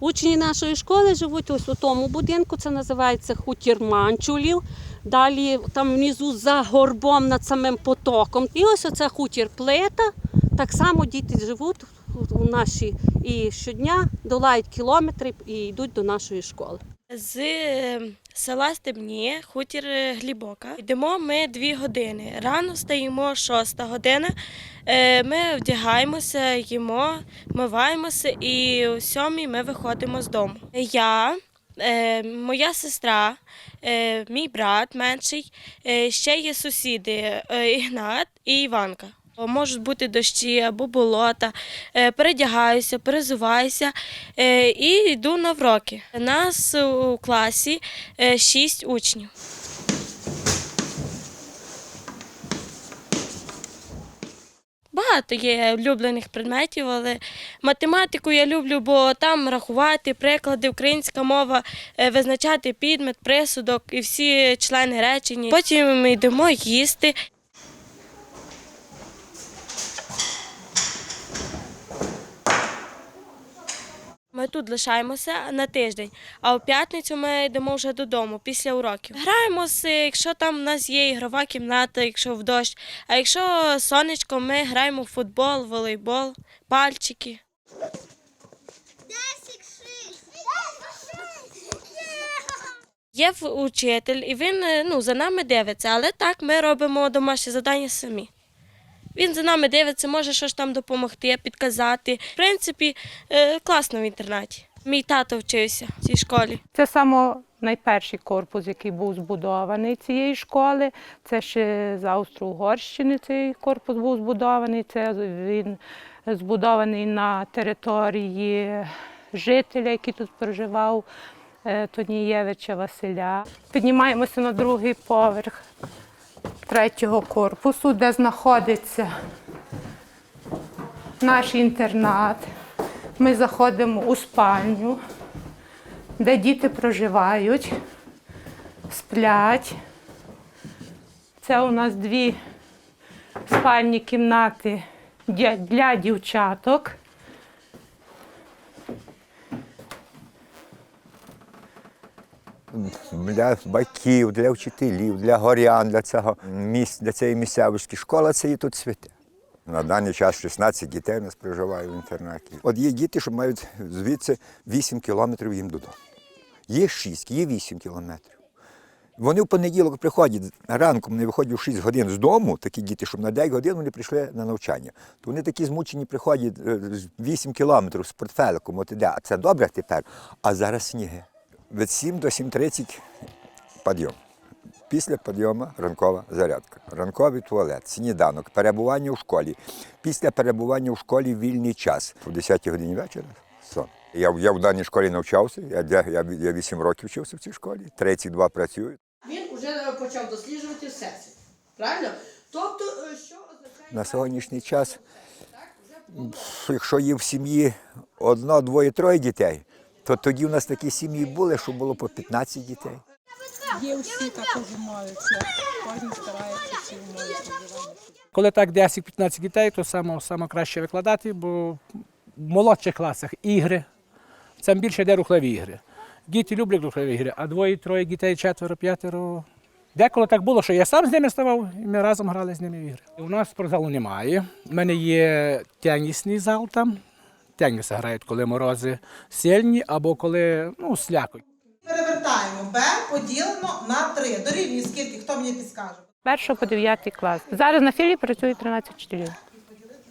Учні нашої школи живуть ось у тому будинку, це називається хутір Манчулів. Далі там внизу за горбом над самим потоком. І ось оце хутір плита. Так само діти живуть у нашій і щодня долають кілометри і йдуть до нашої школи. З е, села Стебні, хутір е, Глібока. Йдемо ми дві години. Рано встаємо шоста година. Е, Ми вдягаємося, їмо, миваємося і о сьомій ми виходимо з дому. Я, е, моя сестра, мій брат менший, ще є сусіди Ігнат і Іванка. Можуть бути дощі або болота. Е, Передягаюся, перезуваюся е, і йду на вроки. Нас у класі е, шість учнів. Багато є улюблених предметів, але математику я люблю, бо там рахувати, приклади, українська мова, визначати підмет, присудок і всі члени речення. Потім ми йдемо їсти. Ми тут лишаємося на тиждень, а у п'ятницю ми йдемо вже додому після уроків. Граємося, якщо там в нас є ігрова кімната, якщо в дощ. А якщо сонечко, ми граємо в футбол, волейбол, пальчики. Є учитель, і він е, ну, за нами дивиться, але так ми робимо домашні завдання самі. Він за нами дивиться, може щось там допомогти, підказати. В принципі, е, класно в інтернаті. Мій тато вчився в цій школі. Це саме найперший корпус, який був збудований цієї школи. Це ще з Австро-Угорщини цей корпус був збудований. Це він збудований на території жителя, який тут проживав, е, Тонієвича Василя. Піднімаємося на другий поверх третього корпусу, де знаходиться наш інтернат. Ми заходимо у спальню де діти проживають, сплять. Це у нас дві спальні кімнати для дівчаток. Для батьків, для вчителів, для горян, для цього місць, для цієї місцевості. Школа це і тут святе. На даний час 16 дітей у нас проживає в інтернаті. От є діти, що мають звідси 8 кілометрів їм додому. Є 6, є 8 кілометрів. Вони в понеділок приходять ранком, вони виходять в 6 годин з дому, такі діти, щоб на 9 годин вони прийшли на навчання. То вони такі змучені приходять е, 8 кілометрів з портфеликом, от іде. А це добре тепер. А зараз сніги. Від 7 до 7.30 підйом. Після підйому ранкова зарядка, ранковий туалет, сніданок, перебування в школі. Після перебування в школі вільний час. О 10 годині вечора сон. Я, в- я в даній школі навчався, я, я, я, я 8 років вчився в цій школі, 32 працюю. Він вже почав досліджувати всесвіт. Правильно? Тобто, е, що означає На сьогоднішній час, якщо є в сім'ї одно, двоє, троє дітей, то тоді в нас такі сім'ї були, що було по 15 дітей. Є всі також умовляться, кожен старається всі умови. Коли так 10-15 дітей, то саме, саме краще викладати, бо в молодших класах ігри, це більше йде рухливі ігри. Діти люблять рухливі ігри, а двоє-троє дітей, четверо, п'ятеро. Деколи так було, що я сам з ними ставав, і ми разом грали з ними в ігри. У нас спортзалу немає. У мене є тенісний зал там. Теніс грають, коли морози сильні або коли ну, слякоть. Перевертаємо Б поділено на 3. Дорівнює скільки? Хто мені підскаже? Першого по дев'ятий клас. Зараз на філії працює 13 вчителів.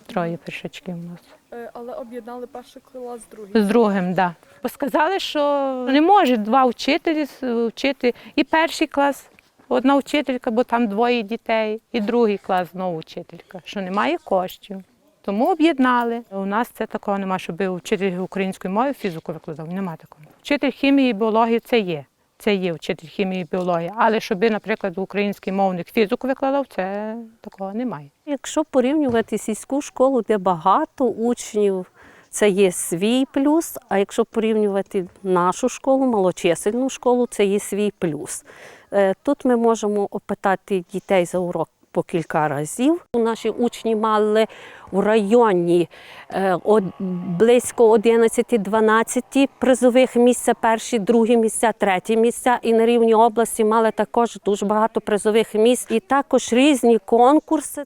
Троє першачків у нас. Е, Але об'єднали перший клас з другим. З другим, так. Да. Бо сказали, що не може два вчителі с- вчити і перший клас, одна вчителька, бо там двоє дітей, і другий клас знову вчителька, що немає коштів. Тому об'єднали. У нас це такого немає, щоб вчитель української мови фізику викладав. Нема такого. Вчитель хімії і біології це є. Це є вчитель хімії і біології. Але щоб, наприклад, український мовник фізику викладав, це такого немає. Якщо порівнювати сільську школу, де багато учнів, це є свій плюс. А якщо порівнювати нашу школу, малочисельну школу, це є свій плюс. Е, Тут ми можемо опитати дітей за урок по кілька разів. Наші учні мали в районі е, близько 11-12 призових місця, перші, другі місця, треті місця. І на рівні області мали також дуже багато призових місць і також різні конкурси.